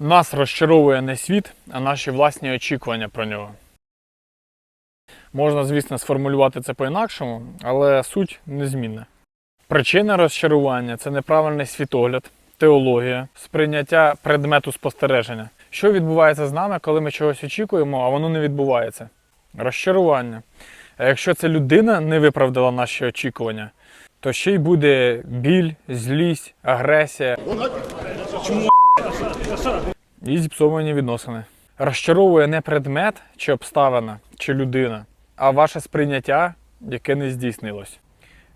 Нас розчаровує не світ, а наші власні очікування про нього. Можна, звісно, сформулювати це по-інакшому, але суть незмінна. Причина розчарування це неправильний світогляд, теологія, сприйняття предмету спостереження. Що відбувається з нами, коли ми чогось очікуємо, а воно не відбувається? Розчарування. А якщо ця людина не виправдала наші очікування, то ще й буде біль, злість, агресія і зіпсовані відносини. Розчаровує не предмет чи обставина, чи людина, а ваше сприйняття, яке не здійснилось.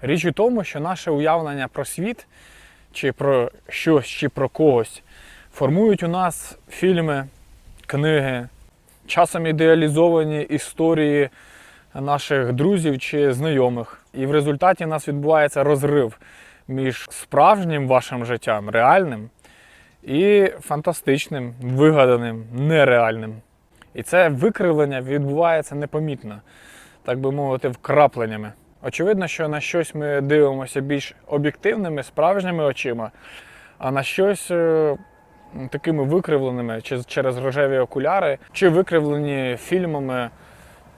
Річ у тому, що наше уявлення про світ, чи про щось, чи про когось формують у нас фільми, книги, часом ідеалізовані історії наших друзів чи знайомих. І в результаті у нас відбувається розрив між справжнім вашим життям, реальним, і фантастичним, вигаданим, нереальним. І це викривлення відбувається непомітно, так би мовити, вкрапленнями. Очевидно, що на щось ми дивимося більш об'єктивними, справжніми очима, а на щось е, такими викривленими чи через рожеві окуляри, чи викривлені фільмами,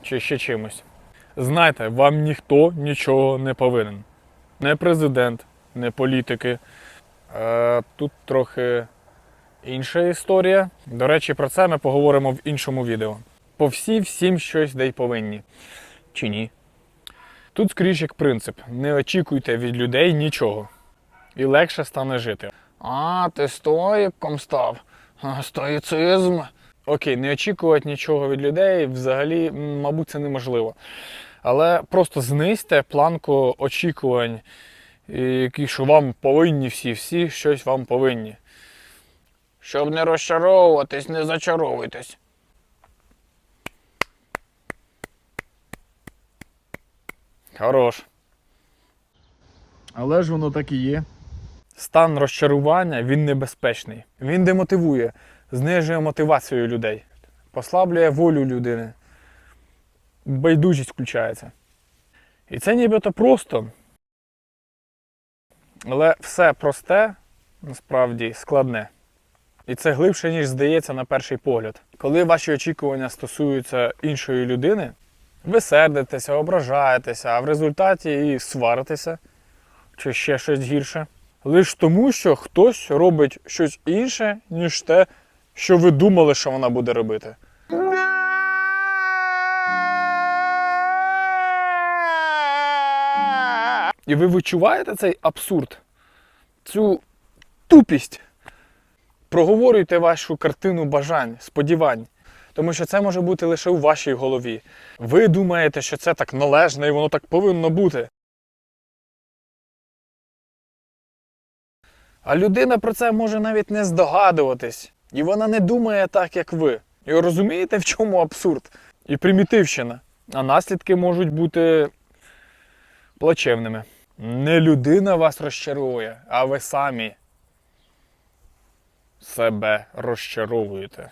чи ще чимось. Знайте, вам ніхто нічого не повинен. Не президент, не політики. Е, тут трохи інша історія. До речі, про це ми поговоримо в іншому відео. По всі всім щось дай повинні. Чи ні? Тут скоріше як принцип: не очікуйте від людей нічого. І легше стане жити. А, ти стоїком став. Стоїцизм. Окей, не очікувати нічого від людей взагалі, мабуть, це неможливо. Але просто знизьте планку очікувань, які, що вам повинні всі, всі щось вам повинні. Щоб не розчаровуватись, не зачаровуйтесь. Хорош. Але ж воно так і є. Стан розчарування він небезпечний. Він демотивує, знижує мотивацію людей, послаблює волю людини. Байдужість включається. І це нібито просто. Але все просте насправді складне. І це глибше, ніж здається на перший погляд. Коли ваші очікування стосуються іншої людини, ви сердитеся, ображаєтеся, а в результаті і сваритеся, чи ще щось гірше. Лише тому, що хтось робить щось інше, ніж те, що ви думали, що вона буде робити. І ви відчуваєте цей абсурд, цю тупість. Проговорюйте вашу картину бажань, сподівань. Тому що це може бути лише у вашій голові. Ви думаєте, що це так належно і воно так повинно бути. А людина про це може навіть не здогадуватись. І вона не думає так, як ви. І розумієте, в чому абсурд? І примітивщина. А наслідки можуть бути плачевними. Не людина вас розчарує, а ви самі себе розчаровуєте.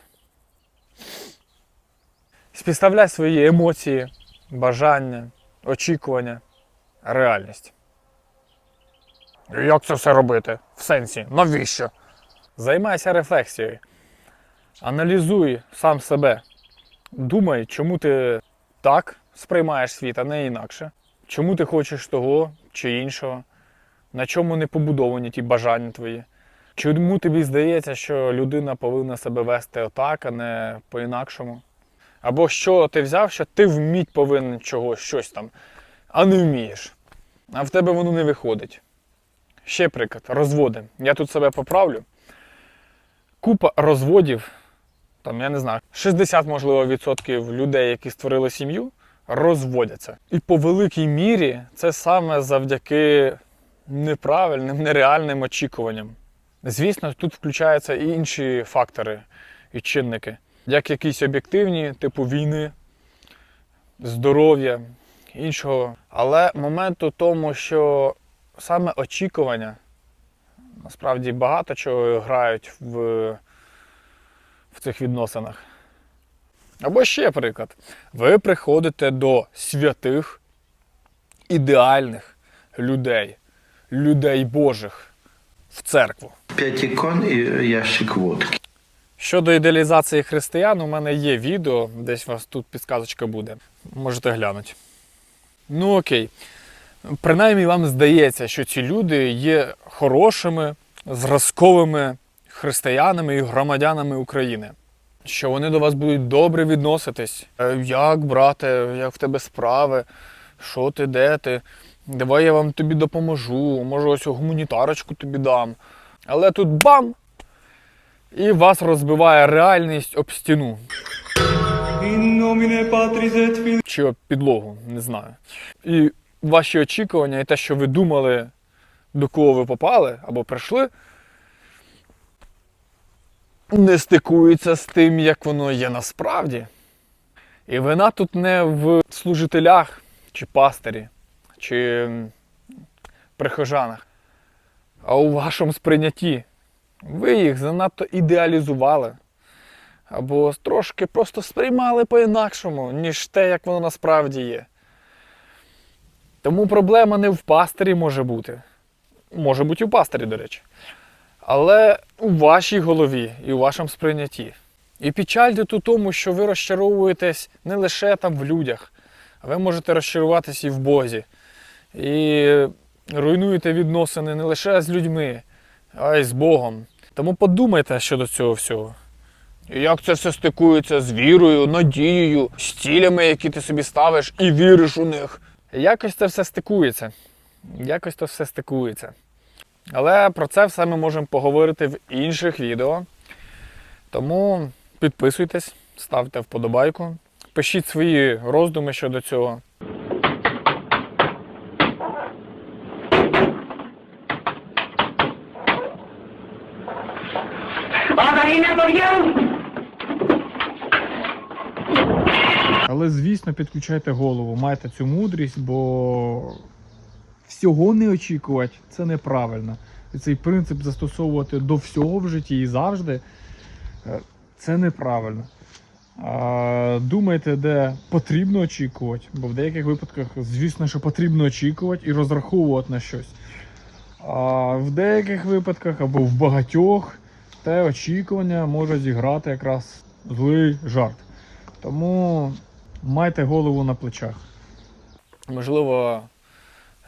Співставляй свої емоції, бажання, очікування, реальність. Як це все робити? В сенсі, навіщо? Займайся рефлексією. Аналізуй сам себе. Думай, чому ти так сприймаєш світ, а не інакше. Чому ти хочеш того чи іншого? На чому не побудовані ті бажання твої? Чому тобі здається, що людина повинна себе вести отак, а не по-інакшому? Або що ти взяв, що ти вміть повинен чогось, щось там, а не вмієш. А в тебе воно не виходить. Ще приклад, розводи. Я тут себе поправлю. Купа розводів, там, я не знаю, 60, можливо, відсотків людей, які створили сім'ю, розводяться. І по великій мірі це саме завдяки неправильним, нереальним очікуванням. Звісно, тут включаються і інші фактори і чинники, як якісь об'єктивні, типу війни, здоров'я, іншого. Але момент у тому, що саме очікування насправді багато чого грають в, в цих відносинах. Або ще приклад. Ви приходите до святих, ідеальних людей, людей Божих в церкву. Пять икон и ящик водки. Щодо ідеалізації християн, у мене є відео, десь у вас тут підсказочка буде. Можете глянути. Ну окей. Принаймні вам здається, що ці люди є хорошими, зразковими християнами і громадянами України. Що вони до вас будуть добре відноситись. Е, Як, брате, як в тебе справи? Що ти, де ти? Давай я вам тобі допоможу, може ось гуманітарочку тобі дам. Але тут бам! І вас розбиває реальність об стіну. Чи об підлогу, не знаю. І ваші очікування і те, що ви думали, до кого ви попали або прийшли, не стикується з тим, як воно є насправді. І вина тут не в служителях, чи пастирі, чи прихожанах, а у вашому сприйнятті. Ви їх занадто ідеалізували. Або трошки просто сприймали по-інакшому, ніж те, як воно насправді є. Тому проблема не в пастирі може бути. Може бути і у пастирі, до речі. Але у вашій голові і у вашому сприйнятті. І печаль тут у тому, що ви розчаровуєтесь не лише там в людях, а ви можете розчаруватись і в Бозі. І руйнуєте відносини не лише з людьми, а й з Богом. Тому подумайте щодо цього всього. Як це все стикується з вірою, надією, з цілями, які ти собі ставиш, і віриш у них. Якось це все стикується. Якось це все стикується. Але про це все ми можемо поговорити в інших відео. Тому підписуйтесь, ставте вподобайку, пишіть свої роздуми щодо цього. Але, звісно, підключайте голову, майте цю мудрість, бо всього не очікувати це неправильно. І цей принцип застосовувати до всього в житті і завжди е, це неправильно. Думайте, де потрібно очікувати, бо в деяких випадках, звісно, що потрібно очікувати і розраховувати на щось. А в деяких випадках або в багатьох те очікування може зіграти якраз злий жарт. Тому майте голову на плечах. Можливо,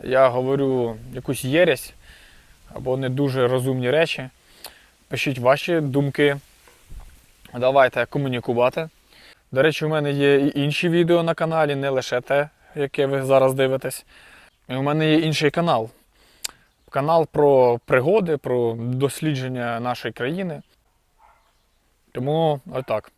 я говорю якусь єресь або не дуже розумні речі. Пишіть ваші думки. Давайте комунікувати. До речі, у мене є і інші відео на каналі, не лише те, яке ви зараз дивитесь. І у мене є інший канал. Канал про пригоди, про дослідження нашої країни. Тому отак.